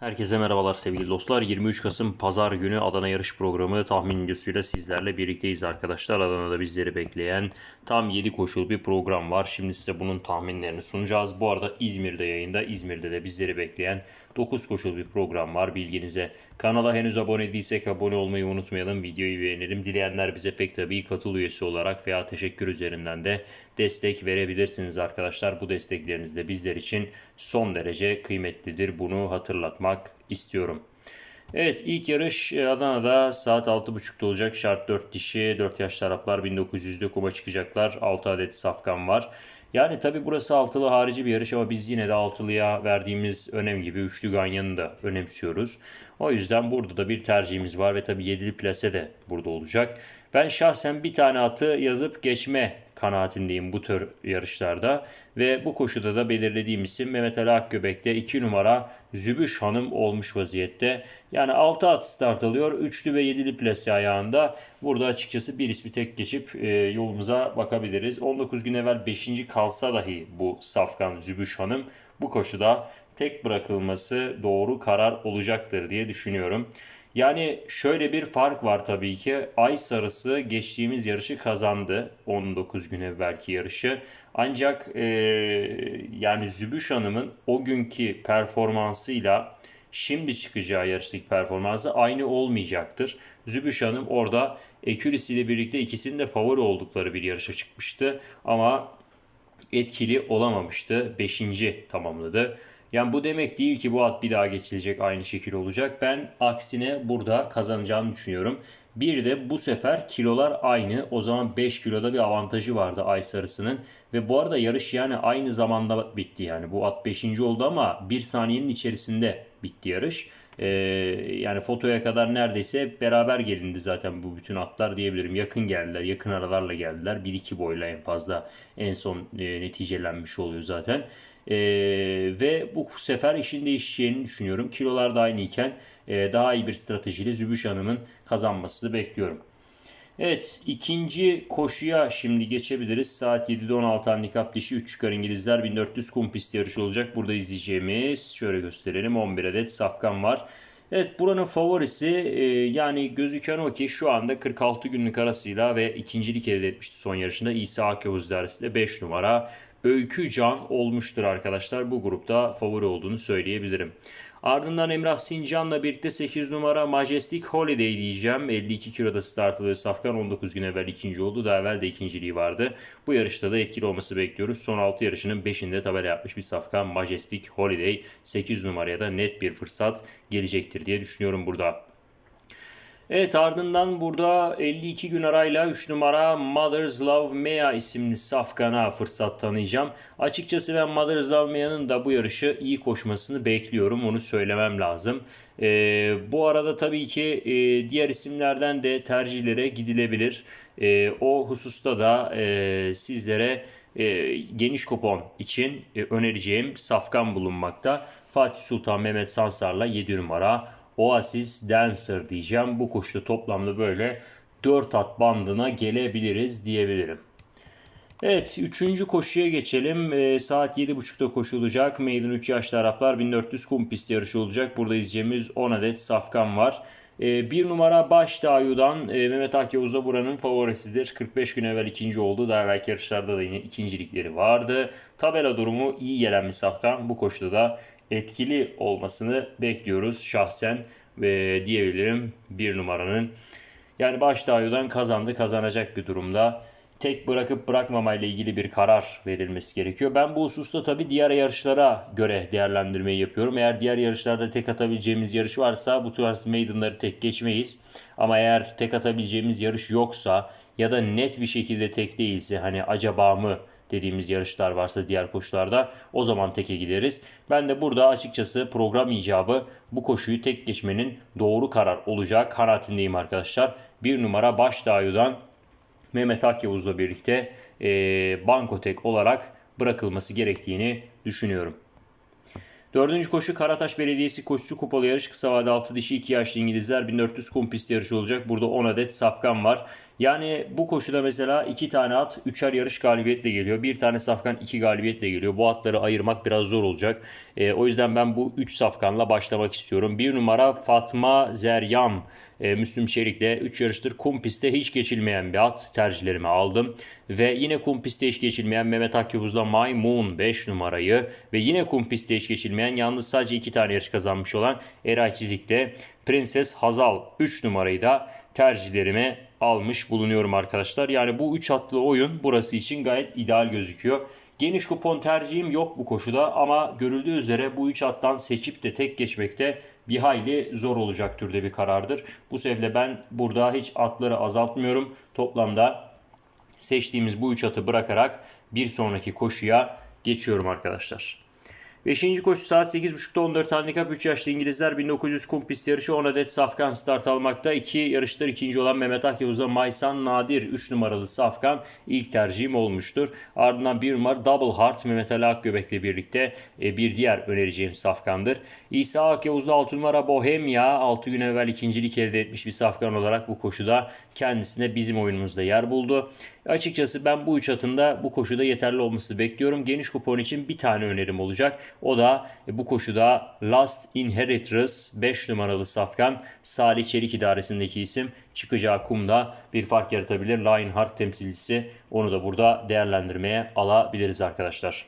Herkese merhabalar sevgili dostlar. 23 Kasım Pazar günü Adana yarış programı tahmin videosuyla sizlerle birlikteyiz arkadaşlar. Adana'da bizleri bekleyen tam 7 koşul bir program var. Şimdi size bunun tahminlerini sunacağız. Bu arada İzmir'de yayında, İzmir'de de bizleri bekleyen 9 koşul bir program var bilginize. Kanala henüz abone değilsek abone olmayı unutmayalım. Videoyu beğenelim. Dileyenler bize pek tabii katıl üyesi olarak veya teşekkür üzerinden de destek verebilirsiniz arkadaşlar. Bu destekleriniz de bizler için son derece kıymetlidir. Bunu hatırlatmak istiyorum. Evet ilk yarış e, Adana'da saat 6.30'da olacak. Şart 4 dişi 4 yaş taraflar 1900'de kuma çıkacaklar. 6 adet safkan var. Yani tabi burası altılı harici bir yarış ama biz yine de altılıya verdiğimiz önem gibi üçlü ganyanı da önemsiyoruz. O yüzden burada da bir tercihimiz var ve tabi yedili plase de burada olacak. Ben şahsen bir tane atı yazıp geçme kanaatindeyim bu tür yarışlarda. Ve bu koşuda da belirlediğim isim Mehmet Ali Akgöbek'te 2 numara Zübüş Hanım olmuş vaziyette. Yani 6 at start alıyor. Üçlü ve yedili plase ayağında. Burada açıkçası bir ismi tek geçip e, yolumuza bakabiliriz. 19 gün evvel 5. kalsa dahi bu Safkan Zübüş Hanım bu koşuda tek bırakılması doğru karar olacaktır diye düşünüyorum. Yani şöyle bir fark var tabii ki. Ay sarısı geçtiğimiz yarışı kazandı. 19 gün evvelki yarışı. Ancak e, yani Zübüş Hanım'ın o günkü performansıyla şimdi çıkacağı yarıştaki performansı aynı olmayacaktır. Zübüş Hanım orada Ekülis ile birlikte ikisinin de favori oldukları bir yarışa çıkmıştı. Ama etkili olamamıştı. Beşinci tamamladı. Yani bu demek değil ki bu at bir daha geçilecek aynı şekil olacak. Ben aksine burada kazanacağını düşünüyorum. Bir de bu sefer kilolar aynı. O zaman 5 kiloda bir avantajı vardı Ay Sarısı'nın. Ve bu arada yarış yani aynı zamanda bitti yani. Bu at 5. oldu ama 1 saniyenin içerisinde bitti yarış. Ee, yani fotoya kadar neredeyse beraber gelindi zaten bu bütün atlar diyebilirim. Yakın geldiler, yakın aralarla geldiler. 1-2 boyla en fazla en son e, neticelenmiş oluyor zaten. Ee, ve bu sefer işin değişeceğini düşünüyorum. Kilolar da aynı iken e, daha iyi bir stratejiyle Zübüş Hanım'ın kazanmasını bekliyorum. Evet ikinci koşuya şimdi geçebiliriz. Saat 7'de 16 handikap dişi 3 çıkar İngilizler 1400 kum pist yarışı olacak. Burada izleyeceğimiz şöyle gösterelim 11 adet safkan var. Evet buranın favorisi e, yani gözüken o ki şu anda 46 günlük arasıyla ve ikincilik elde etmişti son yarışında İsa Akyavuz dersiyle 5 numara Öykü Can olmuştur arkadaşlar. Bu grupta favori olduğunu söyleyebilirim. Ardından Emrah Sincan'la birlikte 8 numara Majestic Holiday diyeceğim. 52 kiloda start alıyor. Safkan 19 gün evvel ikinci oldu. Daha evvel de ikinciliği vardı. Bu yarışta da etkili olması bekliyoruz. Son 6 yarışının 5'inde tabela yapmış bir Safkan Majestic Holiday. 8 numaraya da net bir fırsat gelecektir diye düşünüyorum burada. Evet ardından burada 52 gün arayla 3 numara Mother's Love Mea isimli safkana fırsat tanıyacağım. Açıkçası ben Mother's Love Mea'nın da bu yarışı iyi koşmasını bekliyorum. Onu söylemem lazım. Ee, bu arada tabii ki e, diğer isimlerden de tercihlere gidilebilir. E, o hususta da e, sizlere e, geniş kupon için e, önereceğim safkan bulunmakta. Fatih Sultan Mehmet Sansar'la 7 numara Oasis Dancer diyeceğim. Bu koşuda toplamda böyle 4 at bandına gelebiliriz diyebilirim. Evet 3. koşuya geçelim. E, saat 7.30'da koşulacak. Maiden 3 yaşlı Araplar 1400 kum pist yarışı olacak. Burada izleyeceğimiz 10 adet safkan var. E, bir numara Baş Dağyu'dan e, Mehmet Akyavuz'a buranın favorisidir. 45 gün evvel ikinci oldu. Daha evvelki yarışlarda da yine ikincilikleri vardı. Tabela durumu iyi gelen bir safkan. Bu koşuda da etkili olmasını bekliyoruz şahsen ve diyebilirim bir numaranın. Yani baş Başdağyo'dan kazandı kazanacak bir durumda. Tek bırakıp bırakmamayla ilgili bir karar verilmesi gerekiyor. Ben bu hususta tabii diğer yarışlara göre değerlendirmeyi yapıyorum. Eğer diğer yarışlarda tek atabileceğimiz yarış varsa bu tarz maidenları tek geçmeyiz. Ama eğer tek atabileceğimiz yarış yoksa ya da net bir şekilde tek değilse hani acaba mı dediğimiz yarışlar varsa diğer koşularda o zaman teke gideriz. Ben de burada açıkçası program icabı bu koşuyu tek geçmenin doğru karar olacağı kanaatindeyim arkadaşlar. Bir numara Baş Dağı'dan Mehmet Akyavuz'la birlikte e, Bankotek olarak bırakılması gerektiğini düşünüyorum. Dördüncü koşu Karataş Belediyesi koşusu kupalı yarış. Kısa vade 6 dişi 2 yaşlı İngilizler 1400 kum pist yarışı olacak. Burada 10 adet safkan var. Yani bu koşuda mesela 2 tane at 3'er yarış galibiyetle geliyor. Bir tane safkan 2 galibiyetle geliyor. Bu atları ayırmak biraz zor olacak. E, o yüzden ben bu 3 safkanla başlamak istiyorum. Bir numara Fatma Zeryam. E, Müslüm Çelik'le 3 yarıştır kum pistte hiç geçilmeyen bir at tercihlerimi aldım. Ve yine kum pistte hiç geçilmeyen Mehmet Akyavuz'da Maymun 5 numarayı ve yine kum pistte hiç geçilmeyen yalnız sadece 2 tane yarış kazanmış olan Eray Çizik'te Prenses Hazal 3 numarayı da tercihlerime almış bulunuyorum arkadaşlar. Yani bu 3 atlı oyun burası için gayet ideal gözüküyor. Geniş kupon tercihim yok bu koşuda ama görüldüğü üzere bu 3 attan seçip de tek geçmekte bir hayli zor olacak türde bir karardır. Bu sebeple ben burada hiç atları azaltmıyorum. Toplamda seçtiğimiz bu 3 atı bırakarak bir sonraki koşuya geçiyorum arkadaşlar. Beşinci koşu saat 8.30'da 14 handikap 3 yaşlı İngilizler 1900 kum pist yarışı 10 adet safkan start almakta. 2 yarıştır ikinci olan Mehmet Akyavuz'da Maysan Nadir 3 numaralı safkan ilk tercihim olmuştur. Ardından bir numara Double Heart Mehmet Ali Akgöbek'le birlikte e, bir diğer önereceğim safkandır. İsa Akyavuz'da 6 numara Bohemia 6 gün evvel ikincilik elde etmiş bir safkan olarak bu koşuda kendisine bizim oyunumuzda yer buldu. Açıkçası ben bu üç atında bu koşuda yeterli olması bekliyorum. Geniş kupon için bir tane önerim olacak. O da e, bu koşuda Last Inheritors 5 numaralı safkan Salih Çelik idaresindeki isim çıkacağı kumda bir fark yaratabilir. Lionheart temsilcisi onu da burada değerlendirmeye alabiliriz arkadaşlar.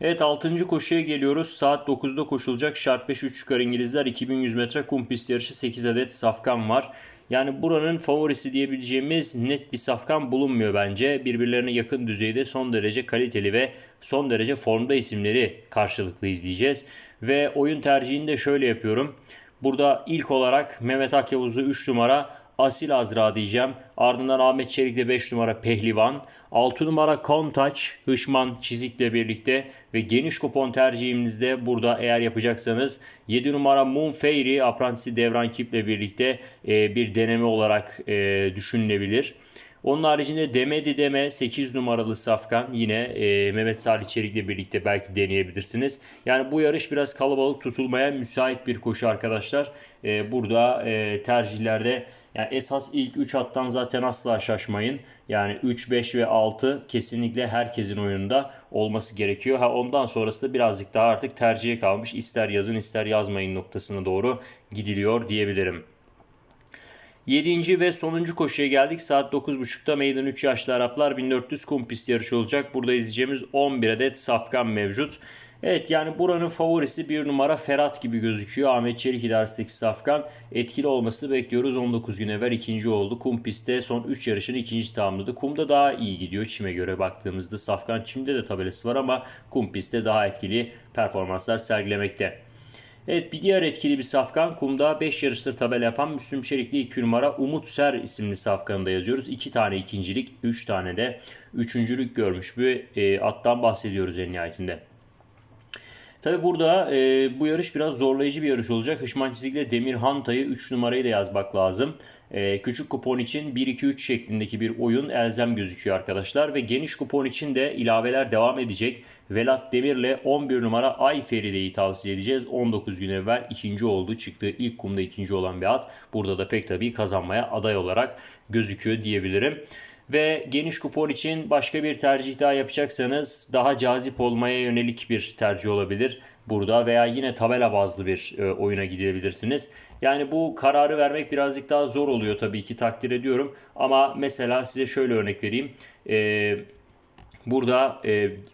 Evet 6. koşuya geliyoruz. Saat 9'da koşulacak Şart 5 3 çıkar İngilizler 2100 metre kum pist yarışı 8 adet safkan var. Yani buranın favorisi diyebileceğimiz net bir safkan bulunmuyor bence. Birbirlerine yakın düzeyde son derece kaliteli ve son derece formda isimleri karşılıklı izleyeceğiz. Ve oyun tercihini de şöyle yapıyorum. Burada ilk olarak Mehmet Akyavuz'u 3 numara Asil Azra diyeceğim. Ardından Ahmet Çelik'le 5 numara Pehlivan. 6 numara Kontaç, Hışman Çizik'le birlikte ve geniş kupon tercihinizde burada eğer yapacaksanız 7 numara Moon Fairy Aprantisi Devran Kip'le birlikte e, bir deneme olarak e, düşünülebilir. Onun haricinde Demedi Deme 8 numaralı safkan yine e, Mehmet Salih Çelik'le birlikte belki deneyebilirsiniz. Yani bu yarış biraz kalabalık tutulmaya müsait bir koşu arkadaşlar. E, burada e, tercihlerde yani esas ilk 3 hattan zaten asla şaşmayın. Yani 3, 5 ve 6 kesinlikle herkesin oyununda olması gerekiyor. Ha ondan sonrası da birazcık daha artık tercihe kalmış. İster yazın ister yazmayın noktasına doğru gidiliyor diyebilirim. 7. ve sonuncu koşuya geldik. Saat 9.30'da meydan 3 yaşlı Araplar 1400 kum pist yarışı olacak. Burada izleyeceğimiz 11 adet safkan mevcut. Evet yani buranın favorisi bir numara Ferhat gibi gözüküyor. Ahmet Çelik idaresindeki Safkan etkili olmasını bekliyoruz. 19 gün evvel ikinci oldu. Kum pistte son 3 yarışını ikinci tamamladı. Kumda daha iyi gidiyor çime göre baktığımızda. Safkan çimde de tabelası var ama kum pistte daha etkili performanslar sergilemekte. Evet bir diğer etkili bir safkan kumda 5 yarıştır tabela yapan Müslüm Çelikli 2 numara Umut Ser isimli safkanında yazıyoruz. 2 tane ikincilik 3 tane de üçüncülük görmüş bir e, attan bahsediyoruz en nihayetinde. Tabi burada e, bu yarış biraz zorlayıcı bir yarış olacak. Hışman çizikle Demir Hanta'yı 3 numarayı da yazmak lazım. E, küçük kupon için 1-2-3 şeklindeki bir oyun elzem gözüküyor arkadaşlar. Ve geniş kupon için de ilaveler devam edecek. Velat Demir'le 11 numara Ay Feride'yi tavsiye edeceğiz. 19 gün evvel ikinci oldu. Çıktığı ilk kumda ikinci olan bir at. Burada da pek tabii kazanmaya aday olarak gözüküyor diyebilirim. Ve geniş kupon için başka bir tercih daha yapacaksanız daha cazip olmaya yönelik bir tercih olabilir burada veya yine tabela bazlı bir e, oyuna gidebilirsiniz. Yani bu kararı vermek birazcık daha zor oluyor tabii ki takdir ediyorum. Ama mesela size şöyle örnek vereyim. E, Burada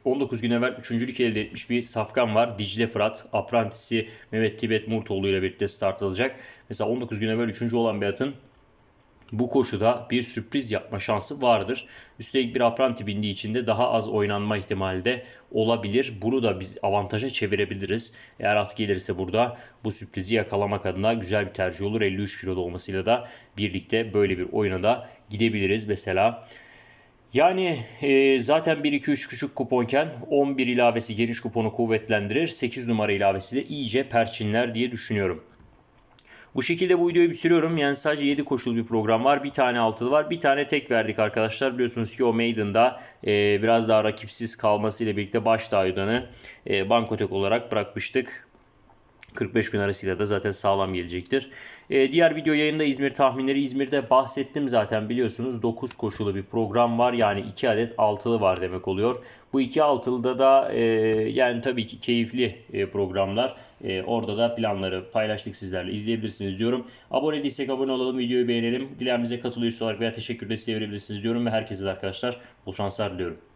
19 gün evvel üçüncülük elde etmiş bir safkan var. Dicle Fırat. Aprantisi Mehmet Tibet Murtoğlu ile birlikte start alacak. Mesela 19 gün evvel üçüncü olan bir atın bu koşuda bir sürpriz yapma şansı vardır. Üstelik bir apranti bindiği için de daha az oynanma ihtimali de olabilir. Bunu da biz avantaja çevirebiliriz. Eğer at gelirse burada bu sürprizi yakalamak adına güzel bir tercih olur. 53 kiloda olmasıyla da birlikte böyle bir oyuna da gidebiliriz. Mesela yani e, zaten 1-2-3 küçük kuponken 11 ilavesi geniş kuponu kuvvetlendirir. 8 numara ilavesi de iyice perçinler diye düşünüyorum. Bu şekilde bu videoyu bitiriyorum. Yani sadece 7 koşulu bir program var. Bir tane altılı var. Bir tane tek verdik arkadaşlar. Biliyorsunuz ki o Maiden'da e, biraz daha rakipsiz kalmasıyla birlikte baş aydanı e, bankotek olarak bırakmıştık. 45 gün arasıyla da zaten sağlam gelecektir. Ee, diğer video yayında İzmir tahminleri. İzmir'de bahsettim zaten biliyorsunuz 9 koşulu bir program var. Yani 2 adet altılı var demek oluyor. Bu iki altılıda da e, yani tabii ki keyifli e, programlar. E, orada da planları paylaştık sizlerle izleyebilirsiniz diyorum. Abone değilsek abone olalım, videoyu beğenelim. Dileğimize katılıyorsa olarak veya teşekkür de verebilirsiniz diyorum ve herkese de arkadaşlar bol şanslar diliyorum.